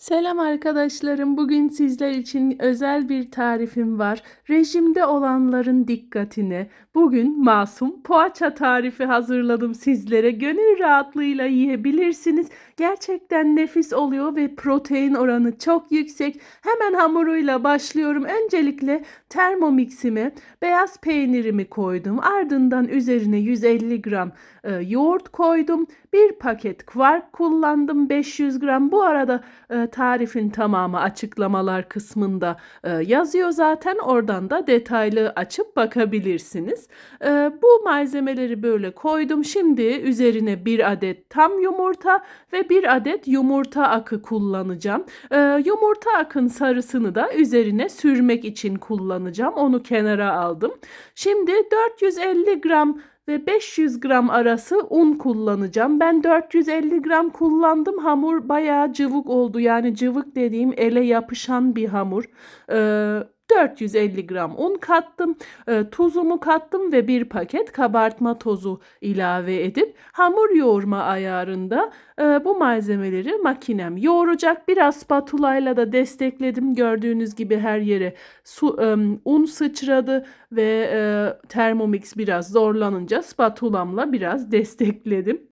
Selam arkadaşlarım. Bugün sizler için özel bir tarifim var. Rejimde olanların dikkatine. Bugün masum poğaça tarifi hazırladım sizlere. Gönül rahatlığıyla yiyebilirsiniz. Gerçekten nefis oluyor ve protein oranı çok yüksek. Hemen hamuruyla başlıyorum. Öncelikle termomixime beyaz peynirimi koydum. Ardından üzerine 150 gram e, yoğurt koydum. Bir paket kvark kullandım 500 gram. Bu arada e, tarifin tamamı açıklamalar kısmında e, yazıyor zaten. Oradan da detaylı açıp bakabilirsiniz. E, bu malzemeleri böyle koydum. Şimdi üzerine bir adet tam yumurta ve bir adet yumurta akı kullanacağım. E, yumurta akın sarısını da üzerine sürmek için kullanacağım. Onu kenara aldım. Şimdi 450 gram ve 500 gram arası un kullanacağım. Ben 450 gram kullandım. Hamur bayağı cıvık oldu. Yani cıvık dediğim ele yapışan bir hamur. Ee, 450 gram un kattım, e, tuzumu kattım ve bir paket kabartma tozu ilave edip hamur yoğurma ayarında e, bu malzemeleri makinem yoğuracak. Biraz spatulayla da destekledim. Gördüğünüz gibi her yere su, e, un sıçradı ve e, Thermomix biraz zorlanınca spatulamla biraz destekledim.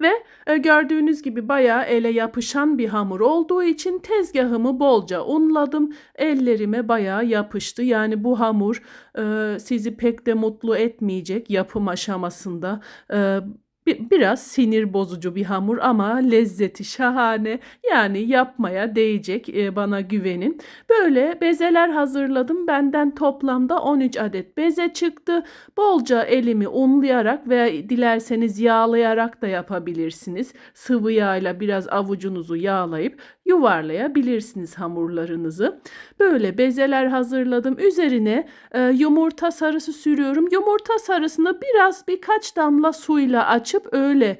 Ve e, gördüğünüz gibi bayağı ele yapışan bir hamur olduğu için tezgahımı bolca unladım. Ellerime bayağı yapıştı. Yani bu hamur e, sizi pek de mutlu etmeyecek yapım aşamasında. E, biraz sinir bozucu bir hamur ama lezzeti şahane. Yani yapmaya değecek e, bana güvenin. Böyle bezeler hazırladım. Benden toplamda 13 adet beze çıktı. Bolca elimi unlayarak veya dilerseniz yağlayarak da yapabilirsiniz. Sıvı yağla biraz avucunuzu yağlayıp yuvarlayabilirsiniz hamurlarınızı. Böyle bezeler hazırladım. Üzerine e, yumurta sarısı sürüyorum. Yumurta sarısını biraz birkaç damla suyla açıp öyle. e,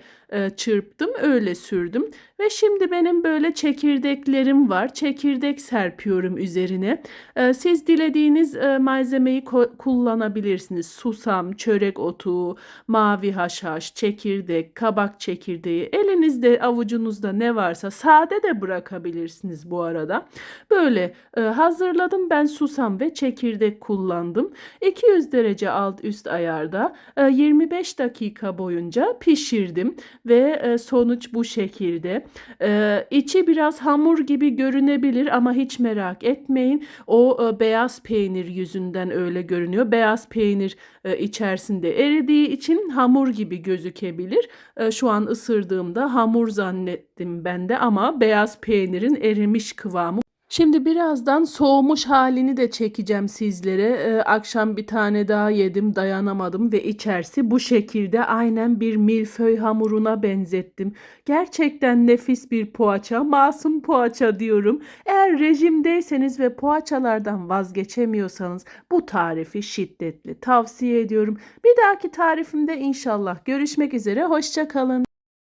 çırptım, öyle sürdüm. Ve şimdi benim böyle çekirdeklerim var. Çekirdek serpiyorum üzerine. E, siz dilediğiniz e, malzemeyi kullanabilirsiniz. Susam, çörek otu, mavi haşhaş, çekirdek, kabak çekirdeği. Elinizde, avucunuzda ne varsa sade de bırakabilirsiniz bu arada. Böyle e, hazırladım. Ben susam ve çekirdek kullandım. 200 derece alt üst ayarda e, 25 dakika boyunca pişirdim ve e, sonuç bu şekilde. E, içi biraz hamur gibi görünebilir ama hiç merak etmeyin. O e, beyaz peynir yüzünden öyle görünüyor. Beyaz peynir e, içerisinde eridiği için hamur gibi gözükebilir. Şu an ısırdığımda hamur zannettim ben de ama beyaz peynirin erimiş kıvamı Şimdi birazdan soğumuş halini de çekeceğim sizlere. Ee, akşam bir tane daha yedim, dayanamadım ve içerisi bu şekilde aynen bir milföy hamuruna benzettim. Gerçekten nefis bir poğaça, masum poğaça diyorum. Eğer rejimdeyseniz ve poğaçalardan vazgeçemiyorsanız bu tarifi şiddetle tavsiye ediyorum. Bir dahaki tarifimde inşallah görüşmek üzere. Hoşça kalın.